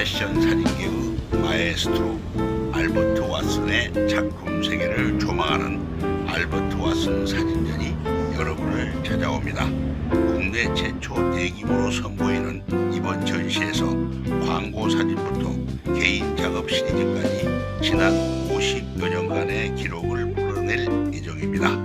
패션 사진계의 마에스트로 알버트 왓슨의 작품 세계를 조망하는 알버트 왓슨 사진전이 여러분을 찾아옵니다. 국내 최초 대규모로 선보이는 이번 전시에서 광고 사진부터 개인 작업 시리즈까지 지난 50여 년간의 기록을 풀어낼 예정입니다.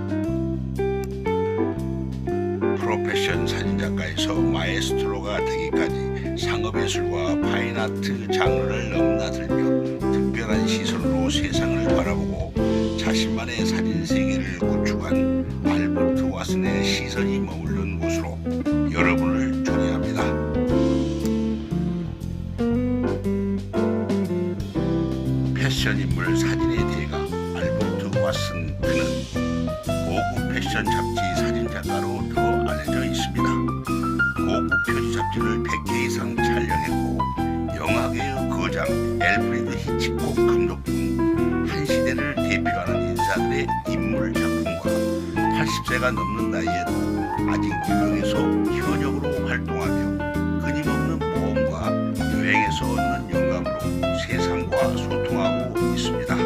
프로페션 사진작가에서 마에스트로가 되기까지 상업예술과 파인아트 장르를 넘나들며 특별한 시선으로 세상을 바라보고 자신만의 사진 세계를 구축한 알버트 와슨의 시선이 머무르는 곳으로 여러분을 초대합니다. 패션 인물 사진의 대가 알버트 왓슨 그는 고급 패션 잡지 사진 작가로 더 알려져 있습니다. 고급 표지 잡지를 100개 촬영했고 영화계의 거장 엘프리드 히치콕 감독 등한 시대를 대표하는 인사들의 인물 작품과 80세가 넘는 나이에도 아직 유명해서 현역으로 활동하며 끊임없는 모험과 여행에서 얻는 영감으로 세상과 소통하고 있습니다.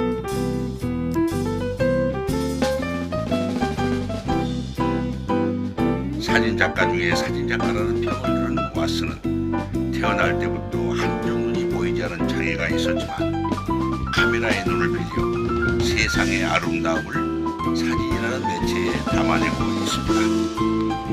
사진작가 중에 사진작가라는 평을 들은 왓슨은 태어날 때부터 한쪽 눈이 보이지 않은 장애가 있었지만 카메라에 눈을 빌려 세상의 아름다움을 사진이라는 매체에 담아내고 있습니다.